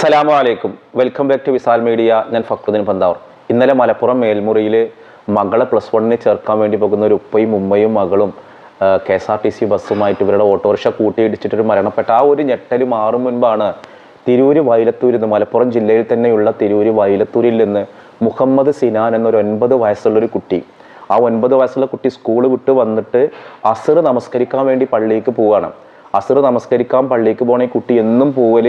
അസ്സലാമു അലൈക്കും. Welcome back to Visal media ഞാൻ ഫക്രുദ്ദീൻ പന്താവർ ഇന്നലെ മലപ്പുറം മേൽമുറിയിൽ മകളെ പ്ലസ് വണ്ണിന് ചേർക്കാൻ വേണ്ടി പോകുന്ന ഒരു ഉപ്പയും ഉമ്മയും മകളും K S R T C ബസ്സുമായിട്ട് ഇവരുടെ ഓട്ടോറിക്ഷ കൂട്ടിയിടിച്ചിട്ടൊരു മരണപ്പെട്ട ആ ഒരു ഞെട്ടൽ മാറും മുൻപാണ് തിരൂര് വയലത്തൂരിൽ നിന്ന് മലപ്പുറം ജില്ലയിൽ തന്നെയുള്ള തിരൂര് വയലത്തൂരിൽ നിന്ന് മുഹമ്മദ് സിനാൻ എന്നൊരു ഒൻപത് വയസ്സുള്ളൊരു കുട്ടി. ആ ഒൻപത് വയസ്സുള്ള കുട്ടി സ്കൂൾ വിട്ട് വന്നിട്ട് അസർ നമസ്കരിക്കാൻ വേണ്ടി പള്ളിയിലേക്ക് പോവാണ് അസർ നമസ്കരിക്കാൻ പള്ളിക്ക് പോണ കുട്ടി എന്നും പോവൽ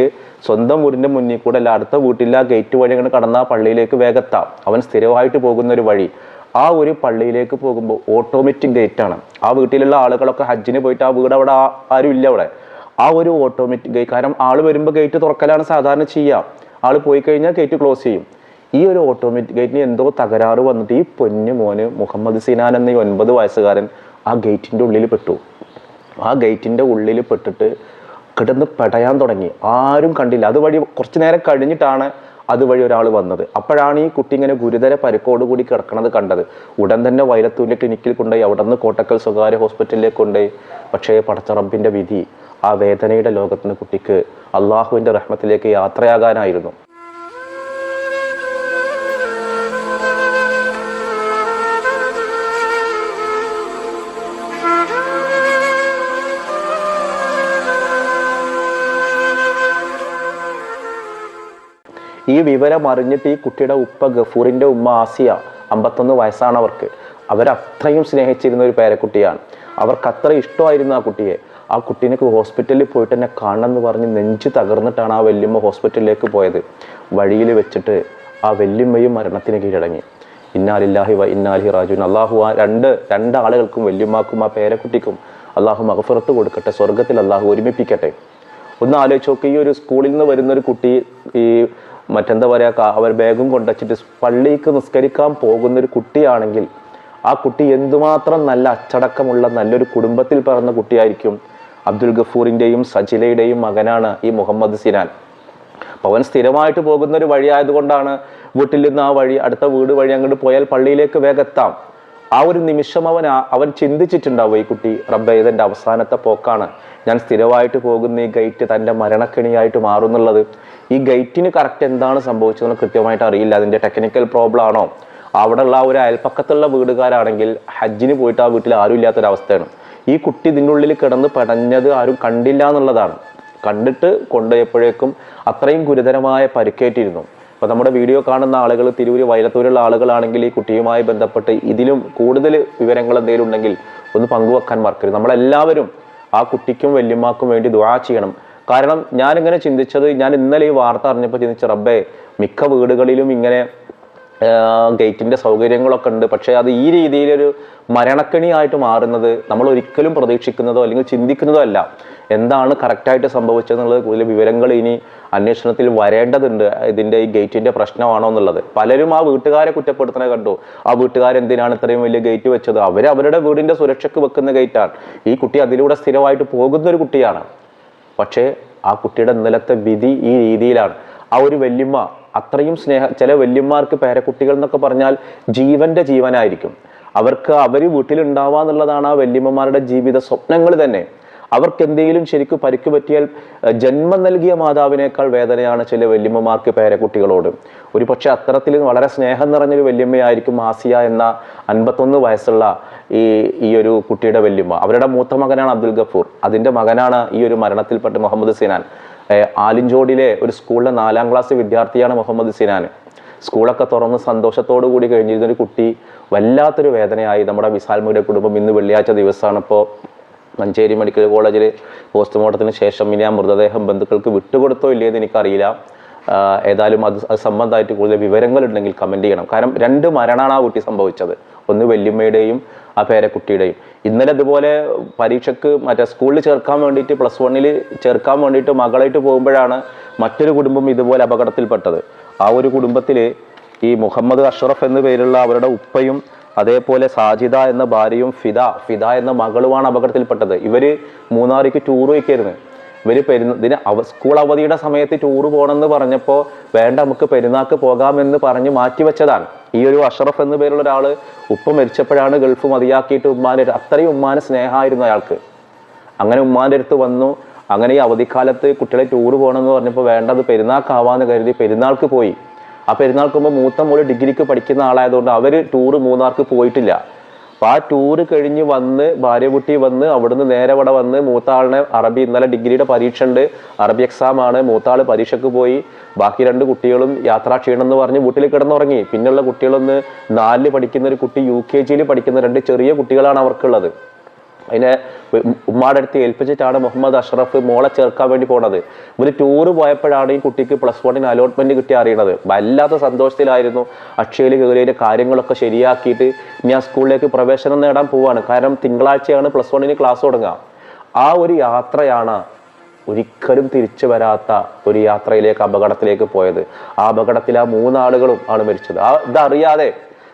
സ്വന്തം വീടിന്റെ മുന്നിൽ കൂടെ അല്ല അടുത്ത വീട്ടിലെ ആ ഗേറ്റ് വഴി അങ്ങനെ കടന്ന പള്ളിയിലേക്ക് വേഗത്താം. അവൻ സ്ഥിരമായിട്ട് പോകുന്ന ഒരു വഴി. ആ ഒരു പള്ളിയിലേക്ക് പോകുമ്പോൾ ഓട്ടോമാറ്റിക് ഗേറ്റ് ആണ്. ആ വീട്ടിലുള്ള ആളുകളൊക്കെ ഹജ്ജിന് പോയിട്ട് ആ വീട് അവിടെ ആരും ഇല്ല അവിടെ. ആ ഒരു ഓട്ടോമാറ്റിക് ഗേറ്റ് കാരണം ആൾ വരുമ്പോൾ ഗേറ്റ് തുറക്കലാണ് സാധാരണ ചെയ്യുക ആൾ പോയി കഴിഞ്ഞാൽ ഗേറ്റ് ക്ലോസ് ചെയ്യും. ഈ ഒരു ഓട്ടോമാറ്റിക് ഗേറ്റിന് എന്തോ തകരാറ് വന്നിട്ട് ഈ പൊന്നു മോന് മുഹമ്മദ് സിനാൻ എന്ന ഈ ഒൻപത് വയസ്സുകാരൻ ആ ഗേറ്റിന്റെ ഉള്ളിൽ പെട്ടു. ആ ഗേറ്റിന്റെ ഉള്ളിൽ പെട്ടിട്ട് കിടന്ന് പെടയാൻ തുടങ്ങി. ആരും കണ്ടില്ല. അതുവഴി കുറച്ച് നേരം കഴിഞ്ഞിട്ടാണ് അതുവഴി ഒരാൾ വന്നത്. അപ്പോഴാണ് ഈ കുട്ടി ഇങ്ങനെ ഗുരുതര പരിക്കോടുകൂടി കിടക്കണത് കണ്ടത്. ഉടൻ തന്നെ വൈലത്തൂരിലെ ക്ലിനിക്കിൽ കൊണ്ടുപോയി. അവിടെ നിന്ന് കോട്ടക്കൽ സ്വകാര്യ ഹോസ്പിറ്റലിലേക്ക് കൊണ്ടുപോയി. പക്ഷേ പടച്ചറമ്പിന്റെ വിധി ആ വേദനയുടെ ലോകത്തിന് കുട്ടിക്ക് അള്ളാഹുവിന്റെ റഹ്മത്തിലേക്ക് യാത്രയാകാനായിരുന്നു. ഈ വിവരം അറിഞ്ഞിട്ട് ഈ കുട്ടിയുടെ ഉപ്പ ഗഫൂറിന്റെ ഉമ്മ ആസിയ അമ്പത്തൊന്ന് വയസ്സാണ് അവർക്ക്. അവരത്രയും സ്നേഹിച്ചിരുന്ന ഒരു പേരക്കുട്ടിയാണ്. അവർക്ക് അത്ര ഇഷ്ടമായിരുന്നു ആ കുട്ടിയെ. ആ കുട്ടീനെ ഹോസ്പിറ്റലിൽ പോയിട്ട് എന്നെ കാണണമെന്ന് പറഞ്ഞ് നെഞ്ച് തകർന്നിട്ടാണ് ആ വല്യമ്മ ഹോസ്പിറ്റലിലേക്ക് പോയത്. വഴിയിൽ വെച്ചിട്ട് ആ വല്യമ്മയും മരണത്തിന് കീഴടങ്ങി. ഇന്നാലില്ലാഹി വ ഇന്നാലി റാജുൻ അള്ളാഹു ആ രണ്ട് രണ്ടാളുകൾക്കും വല്യമ്മക്കും ആ പേരക്കുട്ടിക്കും അള്ളാഹു മഹഫുറത്ത് കൊടുക്കട്ടെ സ്വർഗത്തിൽ അള്ളാഹു ഒരുമിപ്പിക്കട്ടെ. ഒന്ന് ആലോചിച്ച് നോക്കി ഈ ഒരു സ്കൂളിൽ നിന്ന് വരുന്ന ഒരു കുട്ടി ഈ മറ്റെന്താ പറയുക അവർ ബാഗും കൊണ്ടുവച്ചിട്ട് പള്ളിക്ക് നിസ്കരിക്കാൻ പോകുന്ന ഒരു കുട്ടിയാണെങ്കിൽ ആ കുട്ടി എന്തുമാത്രം നല്ല അച്ചടക്കമുള്ള നല്ലൊരു കുടുംബത്തിൽ പിറന്ന കുട്ടിയായിരിക്കും അബ്ദുൽ ഗഫൂറിന്റെയും സജിലയുടെയും മകനാണ് ഈ മുഹമ്മദ് സിനാൻ. അപ്പോൾ അവൻ സ്ഥിരമായിട്ട് പോകുന്ന ഒരു വഴിയയതുകൊണ്ടാണ് വീട്ടിൽ നിന്ന് ആ വഴി അടുത്ത വീട് വഴി അങ്ങോട്ട് പോയാൽ പള്ളിയിലേക്ക് വേഗം എത്താം. ആ ഒരു നിമിഷം അവൻ അവൻ ചിന്തിച്ചിട്ടുണ്ടാവും ഈ കുട്ടി റബ്ബെ ഇതെന്റെ അവസാനത്തെ പോക്കാണ്. ഞാൻ സ്ഥിരമായിട്ട് പോകുന്ന ഈ ഗൈറ്റ് തന്റെ മരണക്കെണിയായിട്ട് മാറുന്നുള്ളത്. ഈ ഗൈറ്റിന് കറക്റ്റ് എന്താണ് സംഭവിച്ചതെന്ന് കൃത്യമായിട്ട് അറിയില്ല. അതിന്റെ ടെക്നിക്കൽ പ്രോബ്ലം ആണോ? അവിടെയുള്ള ആ ഒരു അയൽപ്പക്കത്തുള്ള വീടുകാരാണെങ്കിൽ ഹജ്ജിന് പോയിട്ട് ആ വീട്ടിൽ ആരും ഇല്ലാത്തൊരവസ്ഥയാണ് ഈ കുട്ടി ഇതിന്റെ ഉള്ളിൽ കിടന്ന് പടഞ്ഞത് ആരും കണ്ടില്ല എന്നുള്ളതാണ്. കണ്ടിട്ട് കൊണ്ടുപോയപ്പോഴേക്കും അത്രയും ഗുരുതരമായ പരിക്കേറ്റിരുന്നു. അപ്പോൾ നമ്മുടെ വീഡിയോ കാണുന്ന ആളുകൾ തിരൂര് വൈലത്തൂരുള്ള ആളുകളാണെങ്കിൽ ഈ കുട്ടിയുമായി ബന്ധപ്പെട്ട് ഇതിലും കൂടുതൽ വിവരങ്ങൾ എന്തെങ്കിലും ഉണ്ടെങ്കിൽ ഒന്ന് പങ്കുവെക്കാൻ മറക്കരുത്. നമ്മളെല്ലാവരും ആ കുട്ടിക്കും വല്യമ്മക്കും വേണ്ടി ദുആ ചെയ്യണം. കാരണം ഞാനിങ്ങനെ ചിന്തിച്ചത് ഞാൻ ഇന്നലെ ഈ വാർത്ത അറിഞ്ഞപ്പോൾ ചിന്തിച്ച റബ്ബേ മിക്ക വീടുകളിലും ഇങ്ങനെ ഗേറ്റിന്റെ സൗകര്യങ്ങളൊക്കെ ഉണ്ട്. പക്ഷേ അത് ഈ രീതിയിലൊരു മരണക്കണിയായിട്ട് മാറുന്നത് നമ്മൾ ഒരിക്കലും പ്രതീക്ഷിക്കുന്നതോ അല്ലെങ്കിൽ ചിന്തിക്കുന്നതോ അല്ല. എന്താണ് കറക്റ്റായിട്ട് സംഭവിച്ചതെന്നുള്ളത് കൂടുതൽ വിവരങ്ങൾ ഇനി അന്വേഷണത്തിൽ വരേണ്ടതുണ്ട്. ഇതിന്റെ ഈ ഗേറ്റിന്റെ പ്രശ്നമാണോ എന്നുള്ളത്. പലരും ആ വീട്ടുകാരെ കുറ്റപ്പെടുത്തണ കണ്ടു. ആ വീട്ടുകാർ എന്തിനാണ് ഇത്രയും വലിയ ഗേറ്റ് വെച്ചത്? അവർ അവരുടെ വീടിന്റെ സുരക്ഷയ്ക്ക് വെക്കുന്ന ഗേറ്റാണ്. ഈ കുട്ടി അതിലൂടെ സ്ഥിരമായിട്ട് പോകുന്ന ഒരു കുട്ടിയാണ്. പക്ഷേ ആ കുട്ടിയുടെ നിലത്തെ വിധി ഈ രീതിയിലാണ്. ആ ഒരു വല്യമ്മ അത്രയും സ്നേഹ ചില വല്യമ്മമാർക്ക് പേരക്കുട്ടികൾ എന്നൊക്കെ പറഞ്ഞാൽ ജീവന്റെ ജീവനായിരിക്കും. അവർക്ക് അവർ വീട്ടിലുണ്ടാവാന്നുള്ളതാണ് ആ വല്യമ്മമാരുടെ ജീവിത സ്വപ്നങ്ങൾ തന്നെ. അവർക്ക് എന്തെങ്കിലും ശരിക്കും പരിക്ക് പറ്റിയാൽ ജന്മം നൽകിയ മാതാവിനേക്കാൾ വേദനയാണ് ചില വല്യമ്മമാർക്ക് പേരക്കുട്ടികളോട്. ഒരു പക്ഷെ അത്തരത്തിൽ വളരെ സ്നേഹം നിറഞ്ഞൊരു വല്യമ്മയായിരിക്കും ആസിയ എന്ന അൻപത്തൊന്ന് വയസ്സുള്ള ഈ ഈ ഒരു കുട്ടിയുടെ വല്യമ്മ. അവരുടെ മൂത്ത മകനാണ് അബ്ദുൽ ഗഫൂർ. അതിന്റെ മകനാണ് ഈ ഒരു മരണത്തിൽപ്പെട്ട മുഹമ്മദ് സിനാൻ. ആലിഞ്ചോടിലെ ഒരു സ്കൂളിലെ നാലാം ക്ലാസ് വിദ്യാർത്ഥിയാണ് മുഹമ്മദ് സിനാൻ. സ്കൂളൊക്കെ തുറന്ന് സന്തോഷത്തോടു കൂടി കഴിഞ്ഞിരുന്ന ഒരു കുട്ടി വല്ലാത്തൊരു വേദനയായി നമ്മുടെ വിശാൽമയുടെ കുടുംബം ഇന്ന് വെള്ളിയാഴ്ച ദിവസമാണ്. ഇപ്പോൾ മഞ്ചേരി മെഡിക്കൽ കോളേജിൽ പോസ്റ്റ്മോർട്ടത്തിന് ശേഷം ഇനി ആ മൃതദേഹം ബന്ധുക്കൾക്ക് വിട്ടുകൊടുത്തോ ഇല്ലയെന്ന് എനിക്കറിയില്ല. ഏതായാലും അത് അത് സംബന്ധമായിട്ട് കൂടുതൽ വിവരങ്ങൾ ഉണ്ടെങ്കിൽ കമന്റ് ചെയ്യണം. കാരണം രണ്ട് മരണമാണ് ആ കുട്ടി സംഭവിച്ചത്. ഒന്ന് വല്യമ്മയുടെയും ആ പേരക്കുട്ടിയുടെയും ഇന്നലെ ഇതുപോലെ പരീക്ഷയ്ക്ക് മറ്റേ സ്കൂളിൽ ചേർക്കാൻ വേണ്ടിയിട്ട് പ്ലസ് വണ്ണിൽ ചേർക്കാൻ വേണ്ടിയിട്ട് മകളായിട്ട് പോകുമ്പോഴാണ് മറ്റൊരു കുടുംബം ഇതുപോലെ അപകടത്തിൽപ്പെട്ടത്. ആ ഒരു കുടുംബത്തിൽ ഈ മുഹമ്മദ് അഷ്റഫ് എന്ന പേരുള്ള അവരുടെ ഉപ്പയും അതേപോലെ സാജിദ എന്ന ഭാര്യയും ഫിദ ഫിദ എന്ന മകളുമാണ് അപകടത്തിൽപ്പെട്ടത്. ഇവർ മൂന്നാറിക്ക് ടൂർ വയ്ക്കായിരുന്നു ഇവർ പെരുന്ന ഇതിന് അവ സ്കൂൾ അവധിയുടെ സമയത്ത് ടൂർ പോകണമെന്ന് പറഞ്ഞപ്പോൾ വേണ്ട നമുക്ക് പെരുന്നാക്ക് പോകാമെന്ന് പറഞ്ഞ് മാറ്റിവെച്ചതാണ് ഈ ഒരു അഷറഫ് എന്ന പേരുള്ള ഒരാൾ ഉപ്പ മരിച്ചപ്പോഴാണ് ഗൾഫ് മതിയാക്കിയിട്ട് ഉമ്മാന്റെ അത്രയും ഉമ്മാന് സ്നേഹമായിരുന്നു അയാൾക്ക്. അങ്ങനെ ഉമ്മാന്റെ അടുത്ത് വന്നു. അങ്ങനെ ഈ അവധിക്കാലത്ത് കുട്ടികളെ ടൂർ പോകണമെന്ന് പറഞ്ഞപ്പോൾ വേണ്ടത് പെരുന്നാൾക്കാവാന്ന് കരുതി പെരുന്നാൾക്ക് പോയി. ആ പെരുന്നാൾക്ക് മുമ്പ് മൂത്ത മോൾ ഡിഗ്രിക്ക് പഠിക്കുന്ന ആളായതുകൊണ്ട് അവർ ടൂർ മൂന്നാർക്ക് പോയിട്ടില്ല. അപ്പം ആ ടൂറ് കഴിഞ്ഞ് വന്ന് ഭാര്യ കുട്ടി വന്ന് അവിടുന്ന് നേരെ ഇവിടെ വന്ന് മൂത്ത ആളിനെ അറബി ഇന്നലെ ഡിഗ്രിയുടെ പരീക്ഷ ഉണ്ട്. അറബി എക്സാം ആണ്. മൂത്ത ആൾ പരീക്ഷയ്ക്ക് പോയി. ബാക്കി രണ്ട് കുട്ടികളും യാത്രാ ക്ഷീണം എന്ന് പറഞ്ഞ് വീട്ടിൽ കിടന്നുറങ്ങി. പിന്നെയുള്ള കുട്ടികളൊന്ന് നാലിൽ പഠിക്കുന്ന ഒരു കുട്ടി യു കെ ജിയിൽ പഠിക്കുന്ന രണ്ട് ചെറിയ കുട്ടികളാണ് അവർക്കുള്ളത്. അതിനെ ഉമ്മാടെ അടുത്ത് ഏൽപ്പിച്ചിട്ടാണ് മുഹമ്മദ് അഷ്റഫ് മോളെ ചേർക്കാൻ വേണ്ടി പോണത്. ഇവർ ടൂറ് പോയപ്പോഴാണ് ഈ കുട്ടിക്ക് പ്ലസ് വണ്ണിന് അലോട്ട്മെന്റ് കിട്ടി അറിയണത്. വല്ലാത്ത സന്തോഷത്തിലായിരുന്നു. അക്ഷയയിൽ കയറിയതിന്റെ കാര്യങ്ങളൊക്കെ ശരിയാക്കിയിട്ട് ഇനി ആ സ്കൂളിലേക്ക് പ്രവേശനം നേടാൻ പോവാണ്. കാരണം തിങ്കളാഴ്ചയാണ് പ്ലസ് വണ്ണിന് ക്ലാസ് തുടങ്ങുക ആ ഒരു യാത്രയാണ് ഒരിക്കലും തിരിച്ചു വരാത്ത ഒരു യാത്രയിലേക്ക് അപകടത്തിലേക്ക് പോയത്. ആ അപകടത്തിൽ ആ മൂന്നാളുകളും ആണ് മരിച്ചത്. ആ ഇതറിയാതെ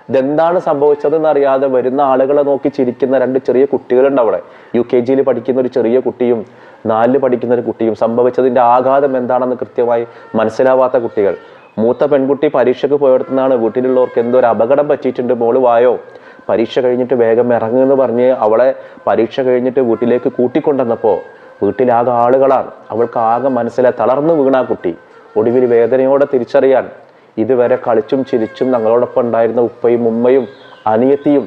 ഇതെന്താണ് സംഭവിച്ചതെന്ന് അറിയാതെ വരുന്ന ആളുകളെ നോക്കി ചിരിക്കുന്ന രണ്ട് ചെറിയ കുട്ടികളുണ്ട് അവിടെ. യു കെ ജിയിൽ പഠിക്കുന്ന ഒരു ചെറിയ കുട്ടിയും നാലിൽ പഠിക്കുന്ന ഒരു കുട്ടിയും സംഭവിച്ചതിന്റെ ആഘാതം എന്താണെന്ന് കൃത്യമായി മനസ്സിലാവാത്ത കുട്ടികൾ. മൂത്ത പെൺകുട്ടി പരീക്ഷയ്ക്ക് പോയിടത്തുനിന്നാണ് വീട്ടിലുള്ളവർക്ക് എന്തോ ഒരു അപകടം പറ്റിയിട്ടുണ്ട് മോൾ വായോ? പരീക്ഷ കഴിഞ്ഞിട്ട് വേഗം ഇറങ്ങുമെന്ന് പറഞ്ഞ് അവളെ പരീക്ഷ കഴിഞ്ഞിട്ട് വീട്ടിലേക്ക് കൂട്ടിക്കൊണ്ടുവന്നപ്പോൾ വീട്ടിലാകെ ആളുകളാണ്. അവൾക്ക് ആകെ മനസ്സിലെ തളർന്നു വീണ കുട്ടി. ഒടുവിൽ വേദനയോടെ തിരിച്ചറിയാൻ ഇതുവരെ കളിച്ചും ചിരിച്ചും ഞങ്ങളോടൊപ്പം ഉണ്ടായിരുന്ന ഉപ്പയും ഉമ്മയും അനിയത്തിയും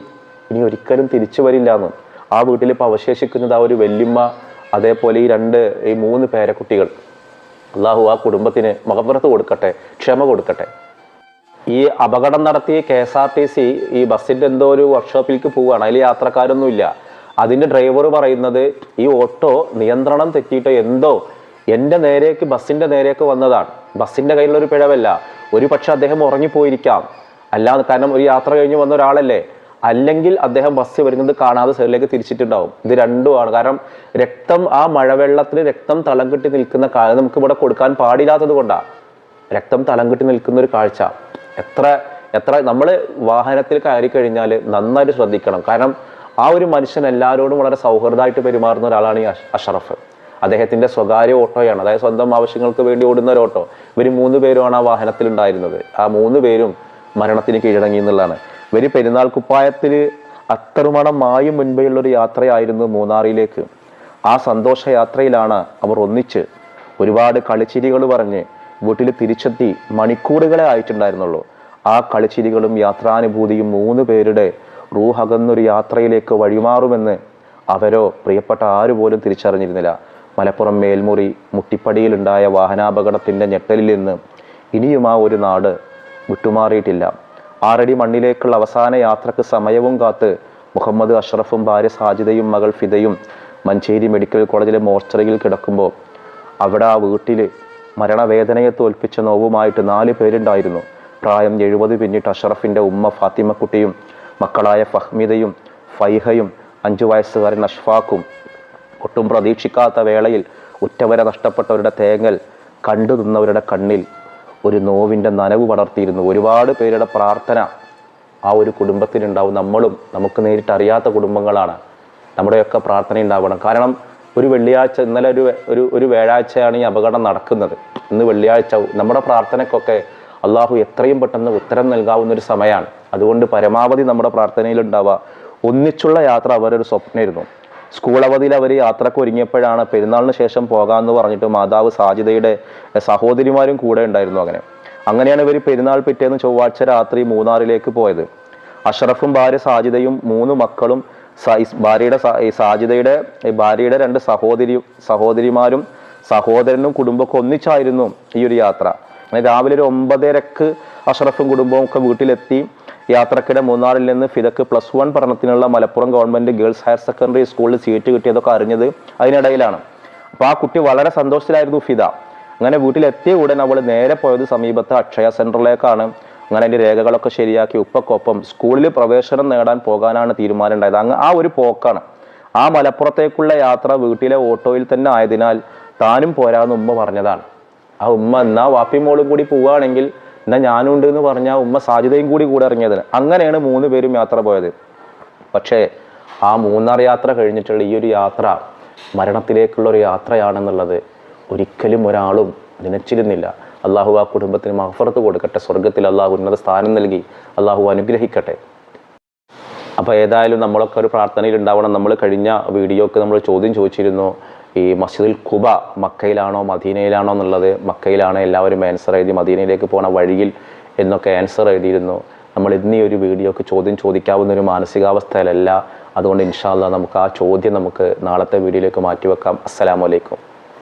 ഇനി ഒരിക്കലും തിരിച്ചു വരില്ല എന്ന്. ആ വീട്ടിൽ ഇപ്പോൾ അവശേഷിക്കുന്നത് ആ ഒരു വല്യമ്മ അതേപോലെ ഈ രണ്ട് ഈ മൂന്ന് പേരക്കുട്ടികൾ. അള്ളാഹു ആ കുടുംബത്തിന് മകപ്പുറത്ത് കൊടുക്കട്ടെ ക്ഷമ കൊടുക്കട്ടെ. ഈ അപകടം നടത്തിയ K S R T C ഈ ബസ്സിന്റെ എന്തോ ഒരു വർക്ക്ഷോപ്പിലേക്ക് പോവുകയാണ്. അതിൽ യാത്രക്കാരൊന്നുമില്ല. അതിന്റെ ഡ്രൈവർ പറയുന്നത് ഈ ഓട്ടോ നിയന്ത്രണം തെറ്റിയിട്ട് എന്തോ എന്റെ നേരേക്ക് ബസ്സിന്റെ നേരേക്ക് വന്നതാണ്. ബസ്സിന്റെ കയ്യിലൊരു പിഴവല്ല. ഒരു പക്ഷെ അദ്ദേഹം ഉറങ്ങിപ്പോയിരിക്കാം. അല്ലാതെ കാരണം ഒരു യാത്ര കഴിഞ്ഞ് വന്ന ഒരാളല്ലേ? അല്ലെങ്കിൽ അദ്ദേഹം ബസ് വരുന്നത് കാണാതെ സൈഡിലേക്ക് തിരിച്ചിട്ടുണ്ടാവും. ഇത് രണ്ടുമാണ്. കാരണം രക്തം ആ മഴവെള്ളത്തിന് രക്തം തളം കെട്ടി നിൽക്കുന്ന കാര്യം നമുക്ക് ഇവിടെ കൊടുക്കാൻ പാടില്ലാത്തത് കൊണ്ടാണ് രക്തം തളം കെട്ടി നിൽക്കുന്ന ഒരു കാഴ്ച. എത്ര എത്ര നമ്മൾ വാഹനത്തിൽ കയറി കഴിഞ്ഞാൽ നന്നായിട്ട് ശ്രദ്ധിക്കണം. കാരണം ആ ഒരു മനുഷ്യൻ എല്ലാവരോടും വളരെ സൗഹൃദമായിട്ട് പെരുമാറുന്ന ഒരാളാണ് ഈ അഷറഫ്. അദ്ദേഹത്തിന്റെ സ്വകാര്യ ഓട്ടോയാണ്. അതായത് സ്വന്തം ആവശ്യങ്ങൾക്ക് വേണ്ടി ഓടുന്ന ഒരു ഓട്ടോ. ഇവർ മൂന്ന് പേരുമാണ് ആ വാഹനത്തിൽ ഉണ്ടായിരുന്നത് ആ മൂന്ന് പേരും മരണത്തിന് കീഴടങ്ങി എന്നുള്ളതാണ്. ഇവർ പെരുന്നാൾ കുപ്പായത്തിൽ അത്രമണം മായും മുൻപെയുള്ള ഒരു യാത്രയായിരുന്നു മൂന്നാറിലേക്ക്. ആ സന്തോഷ യാത്രയിലാണ് അവർ ഒന്നിച്ച് ഒരുപാട് കളിച്ചിരികൾ പറഞ്ഞ് വീട്ടിൽ തിരിച്ചെത്തി മണിക്കൂറുകളെ ആയിട്ടുണ്ടായിരുന്നുള്ളൂ. ആ കളിച്ചിരികളും യാത്രാനുഭൂതിയും മൂന്ന് പേരുടെ റൂഹകന്നൊരു യാത്രയിലേക്ക് വഴിമാറുമെന്ന് അവരോ പ്രിയപ്പെട്ട ആരുപോലും തിരിച്ചറിഞ്ഞിരുന്നില്ല. മലപ്പുറം മേൽമുറി മുട്ടിപ്പടിയിലുണ്ടായ വാഹനാപകടത്തിന്റെ ഞെട്ടലിൽ നിന്ന് ഇനിയും ആ ഒരു നാട് വിട്ടുമാറിയിട്ടില്ല. ആറടി മണ്ണിലേക്കുള്ള അവസാന യാത്രയ്ക്ക് സമയവും കാത്ത് മുഹമ്മദ് അഷ്റഫും ഭാര്യ സാജിദയും മകൾ ഫിദയും മഞ്ചേരി മെഡിക്കൽ കോളേജിലെ മോർച്ചറിയിൽ കിടക്കുമ്പോൾ അവിടെ ആ വീട്ടിൽ മരണവേദനയെ തോൽപ്പിച്ച നോവുമായിട്ട് നാല് പേരുണ്ടായിരുന്നു. പ്രായം എഴുപത് പിന്നിട്ട് അഷറഫിന്റെ ഉമ്മ ഫാത്തിമക്കുട്ടിയും മക്കളായ ഫഹ്മിദയും ഫൈഹയും അഞ്ചു വയസ്സുകാരൻ അഷ്ഫാഖും ഒട്ടും പ്രതീക്ഷിക്കാത്ത വേളയിൽ ഉറ്റവരെ നഷ്ടപ്പെട്ടവരുടെ തേങ്ങൽ കണ്ടു നിന്നവരുടെ കണ്ണിൽ ഒരു നോവിന്റെ നനവ് പടർത്തിയിരുന്നു ഒരുപാട് പേരുടെ പ്രാർത്ഥന ആ ഒരു കുടുംബത്തിനുണ്ടാവും. നമ്മളും നമുക്ക് നേരിട്ട് അറിയാത്ത കുടുംബങ്ങളാണ്. നമ്മുടെയൊക്കെ പ്രാർത്ഥന ഉണ്ടാവണം. കാരണം ഒരു വെള്ളിയാഴ്ച ഇന്നലെ ഒരു ഒരു ഒരു വ്യാഴാഴ്ചയാണ് ഈ അപകടം നടക്കുന്നത്. ഇന്ന് വെള്ളിയാഴ്ച നമ്മുടെ പ്രാർത്ഥനയ്ക്കൊക്കെ അള്ളാഹു എത്രയും പെട്ടെന്ന് ഉത്തരം നൽകാവുന്ന ഒരു സമയമാണ്. അതുകൊണ്ട് പരമാവധി നമ്മുടെ പ്രാർത്ഥനയിലുണ്ടാവുക. ഒന്നിച്ചുള്ള യാത്ര അവരൊരു സ്വപ്നമായിരുന്നു. സ്കൂൾ അവധിയിൽ അവർ യാത്രയ്ക്ക് ഒരുങ്ങിയപ്പോഴാണ് പെരുന്നാളിന് ശേഷം പോകാമെന്ന് പറഞ്ഞിട്ട് മാതാവ് സാജിതയുടെ സഹോദരിമാരും കൂടെ ഉണ്ടായിരുന്നു അങ്ങനെ. അങ്ങനെയാണ് ഇവർ പെരുന്നാൾ പിറ്റേന്ന് ചൊവ്വാഴ്ച രാത്രി മൂന്നാറിലേക്ക് പോയത്. അഷറഫും ഭാര്യ സാജിതയും മൂന്ന് മക്കളും ഭാര്യയുടെ സാജിതയുടെ ഭാര്യയുടെ രണ്ട് സഹോദരി സഹോദരിമാരും സഹോദരനും കുടുംബമൊക്കെ ഒന്നിച്ചായിരുന്നു ഈ ഒരു യാത്ര. രാവിലെ ഒരു ഒമ്പതരക്ക് അഷറഫും കുടുംബവും ഒക്കെ വീട്ടിലെത്തി. യാത്രക്കിടെ മൂന്നാറിൽ നിന്ന് ഫിദക്ക് plus one പഠനത്തിനുള്ള Malappuram government girls higher secondary സ്കൂളിൽ സീറ്റ് കിട്ടിയതൊക്കെ അറിഞ്ഞത് അതിനിടയിലാണ്. അപ്പോൾ ആ കുട്ടി വളരെ സന്തോഷത്തിലായിരുന്നു ഫിദ. അങ്ങനെ വീട്ടിലെത്തിയ ഉടൻ അവൾ നേരെ പോയത് സമീപത്തെ അക്ഷയ സെന്ററിലേക്കാണ് അങ്ങനെ അതിന്റെ രേഖകളൊക്കെ ശരിയാക്കി ഉപ്പക്കൊപ്പം സ്കൂളിൽ പ്രവേശനം നേടാൻ പോകാനാണ് തീരുമാനം ഉണ്ടായത് അങ്ങ് ആ ഒരു പോക്കാണ്. ആ മലപ്പുറത്തേക്കുള്ള യാത്ര വീട്ടിലെ ഓട്ടോയിൽ തന്നെ ആയതിനാൽ താനും പോരാന്ന് ഉമ്മ പറഞ്ഞതാണ്. ആ ഉമ്മ എന്നാ വാപ്പി മോളും കൂടി പോവുകയാണെങ്കിൽ എന്നാ ഞാനുണ്ട് എന്ന് പറഞ്ഞ ഉമ്മ സാധ്യതയും കൂടി കൂടെ ഇറങ്ങിയതിന്. അങ്ങനെയാണ് മൂന്ന് പേരും യാത്ര പോയത്. പക്ഷേ ആ മൂന്നാർ യാത്ര കഴിഞ്ഞിട്ടുള്ള ഈ ഒരു യാത്ര മരണത്തിലേക്കുള്ള ഒരു യാത്രയാണെന്നുള്ളത് ഒരിക്കലും ഒരാളും നനച്ചിരുന്നില്ല. അള്ളാഹു ആ കുടുംബത്തിന് മഹഫറത്ത് കൊടുക്കട്ടെ സ്വർഗത്തിൽ അള്ളാഹു ഉന്നത സ്ഥാനം നൽകി അള്ളാഹു അനുഗ്രഹിക്കട്ടെ. അപ്പോൾ ഏതായാലും നമ്മളൊക്കെ ഒരു പ്രാർത്ഥനയിൽ ഉണ്ടാവണം. നമ്മൾ കഴിഞ്ഞ വീഡിയോക്ക് നമ്മൾ ചോദ്യം ചോദിച്ചിരുന്നു. ഈ മസ്ജിദുൽ കുബ മക്കയിലാണോ മദീനയിലാണോ എന്നുള്ളത് മക്കയിലാണ് എല്ലാവരും ആൻസർ എഴുതി മദീനയിലേക്ക് പോണ വഴിയിൽ എന്നൊക്കെ ആൻസർ എഴുതിയിരുന്നു. നമ്മൾ ഇന്ന് ഈ ഒരു വീഡിയോക്ക് ചോദ്യം ചോദിക്കാവുന്ന ഒരു മാനസികാവസ്ഥയിലല്ല. അതുകൊണ്ട് ഇൻഷാല്ല നമുക്ക് ആ ചോദ്യം നമുക്ക് നാളത്തെ വീഡിയോയിലേക്ക് മാറ്റിവെക്കാം. അസ്സലാമലൈക്കും